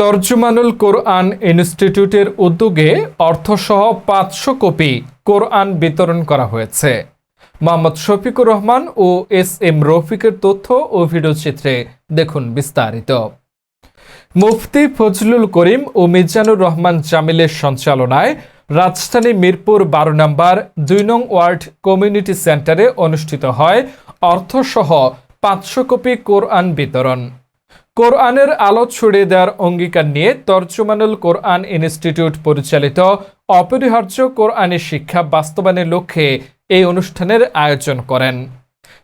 তর্জমানুল কোরআন ইনস্টিটিউটের উদ্যোগে অর্থসহ পাঁচশো কপি কোরআন বিতরণ করা হয়েছে। মোহাম্মদ শফিকুর রহমান ও এস এম রফিকের তথ্য ও ভিডিও চিত্রে দেখুন বিস্তারিত। মুফতি ফজলুল করিম ও মিজানুর রহমান জামিলের সঞ্চালনায় রাজধানী মিরপুর বারো নম্বর দুই নং ওয়ার্ড কমিউনিটি সেন্টারে অনুষ্ঠিত হয় অর্থসহ পাঁচশো কপি কোরআন বিতরণ। কোরআনের আলো ছড়িয়ে দেওয়ার অঙ্গীকার নিয়ে তর্জমানুল কোরআন ইনস্টিটিউট পরিচালিত অপরিহার্য কোরআনী শিক্ষা বাস্তবায়নের লক্ষ্যে এই অনুষ্ঠানের আয়োজন করেন।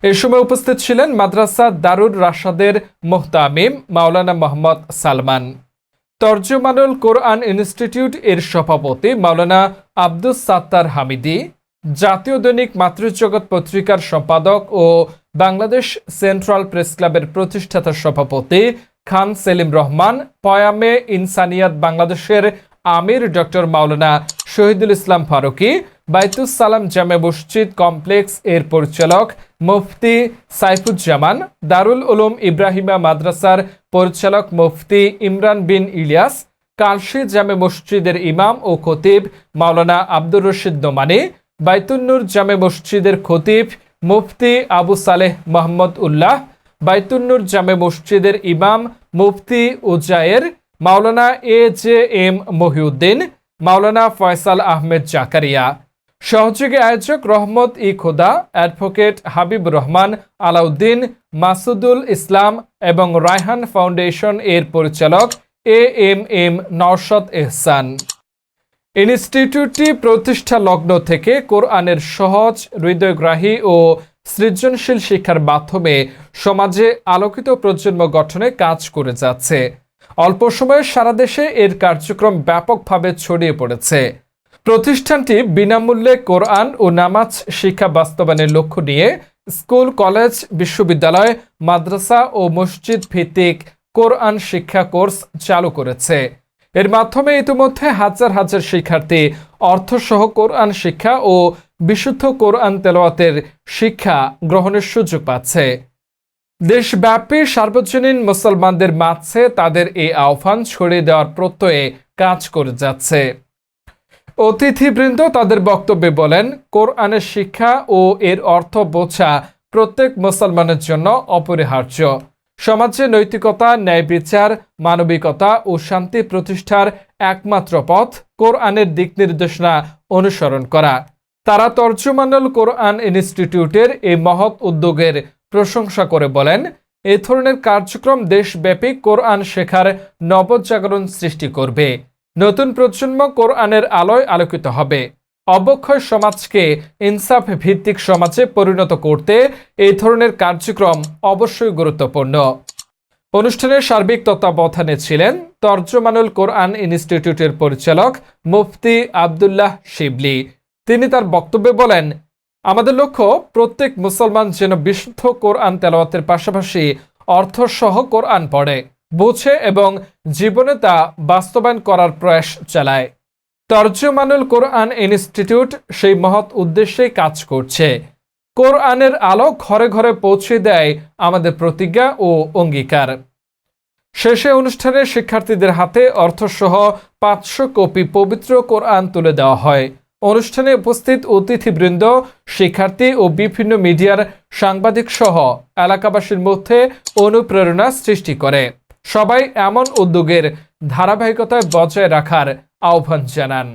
এ সময় উপস্থিত ছিলেন মাদ্রাসা দারুর রাশাদের মোহতামিম মাওলানা মোহাম্মদ সালমান। তর্জমানুল কোরআন ইনস্টিটিউট এর সভাপতি মাওলানা আব্দুস সাত্তার হামিদি জাতীয় দৈনিক মাতৃজগৎ পত্রিকার সম্পাদক ও বাংলাদেশ সেন্ট্রাল প্রেস ক্লাবের প্রতিষ্ঠাতা সভাপতি খান সেলিম রহমান, পয়ামে ইনসানিয়াত বাংলাদেশের আমির ডক্টর মাওলানা শহীদুল ইসলাম ফারুকি সালাম জামে মসজিদ কমপ্লেক্স এর পরিচালক মুফতি সাইফুজ্জামান, দারুল উলুম ইব্রাহিমা মাদ্রাসার পরিচালক মুফতি ইমরান বিন ইলিয়াস, কালশি জামে মসজিদের ইমাম ও খতিব মাওলানা আব্দুর রশিদ নোমানি বাইতুন্নুর জামে মসজিদের খতিব মুফতি আবু সালেহ মোহাম্মদ উল্লাহ, বাইতুন্নুর জামে মসজিদের ইমাম মুফতি Uzayer, Maulana A J M Mohiuddin, Maulana Faisal Ahmed Zakaria. সহযোগী আয়োজক রহমত ই খোদা, অ্যাডভোকেট হাবিব রহমান আলাউদ্দিন, মাসুদুল ইসলাম এবং রায়হান ফাউন্ডেশন এর পরিচালক এ এম এম নওশদ এহসান। ইনস্টিটিউটটি প্রতিষ্ঠা লগ্ন থেকে কোরআনের সহজ, হৃদয়গ্রাহী ও সৃজনশীল শিক্ষার মাধ্যমে সমাজে আলোকিত প্রজন্ম গঠনে কাজ করে যাচ্ছে। অল্প সময়ে সারা দেশে এর কার্যক্রম ব্যাপকভাবে ছড়িয়ে পড়েছে। প্রতিষ্ঠানটি বিনামূল্যে কোরআন ও নামাজ শিক্ষা বাস্তবায়নের লক্ষ্য নিয়ে স্কুল, কলেজ, বিশ্ববিদ্যালয়, মাদ্রাসা ও মসজিদ ভিত্তিক কোরআন শিক্ষা কোর্স চালু করেছে। এর মাধ্যমে ইতিমধ্যে হাজার হাজার শিক্ষার্থী অর্থসহ কোরআন শিক্ষা ও বিশুদ্ধ কোরআন তেলাওয়াতের শিক্ষা গ্রহণের সুযোগ পাচ্ছে। দেশব্যাপী সার্বজনীন মুসলমানদের মাঝে তাদের এই আহ্বান ছড়িয়ে দেওয়ার প্রত্যয়ে কাজ করে যাচ্ছে। অতিথিবৃন্দ তাদের বক্তব্যে বলেন, কোরআনের শিক্ষা ও এর অর্থ বোঝা প্রত্যেক মুসলমানের জন্য অপরিহার্য। সমাজে নৈতিকতা, ন্যায় বিচার, মানবিকতা ও শান্তি প্রতিষ্ঠার একমাত্র পথ কোরআনের দিক নির্দেশনা অনুসরণ করা। তারা তর্জমানুল কোরআন ইনস্টিটিউটের এই মহৎ উদ্যোগের প্রশংসা করে বলেন, এ ধরনের কার্যক্রম দেশব্যাপী কোরআন শেখার নবজাগরণ সৃষ্টি করবে। নতুন প্রজন্ম কোরআনের আলোয় আলোকিত হবে। অবক্ষয় সমাজকে ইনসাফ ভিত্তিক সমাজে পরিণত করতে এই ধরনের কার্যক্রম অবশ্যই গুরুত্বপূর্ণ। অনুষ্ঠানের সার্বিক তত্ত্বাবধানে ছিলেন তর্জমানুল কোরআন ইনস্টিটিউটের পরিচালক মুফতি আবদুল্লাহ শিবলি। তিনি তার বক্তব্যে বলেন, আমাদের লক্ষ্য প্রত্যেক মুসলমান যেন বিশুদ্ধ কোরআন তেলাওয়াতের পাশাপাশি অর্থসহ কোরআন পড়ে, বোঝে এবং জীবনে তা বাস্তবায়ন করার প্রয়াস চালায়। তর্জমানুল কোরআন ইনস্টিটিউট সেই মহৎ উদ্দেশ্যেই কাজ করছে। কোরআনের আলো ঘরে ঘরে পৌঁছে দেয় আমাদের প্রতিজ্ঞা ও অঙ্গীকার। শেষে অনুষ্ঠানে শিক্ষার্থীদের হাতে অর্থসহ পাঁচশো কপি পবিত্র কোরআন তুলে দেওয়া হয়। অনুষ্ঠানে উপস্থিত অতিথিবৃন্দ, শিক্ষার্থী ও বিভিন্ন মিডিয়ার সাংবাদিক সহ এলাকাবাসীর মধ্যে অনুপ্রেরণা সৃষ্টি করে। সবাই এমন উদ্যোগের ধারাবাহিকতায় বজায় রাখার আহ্বান জানান।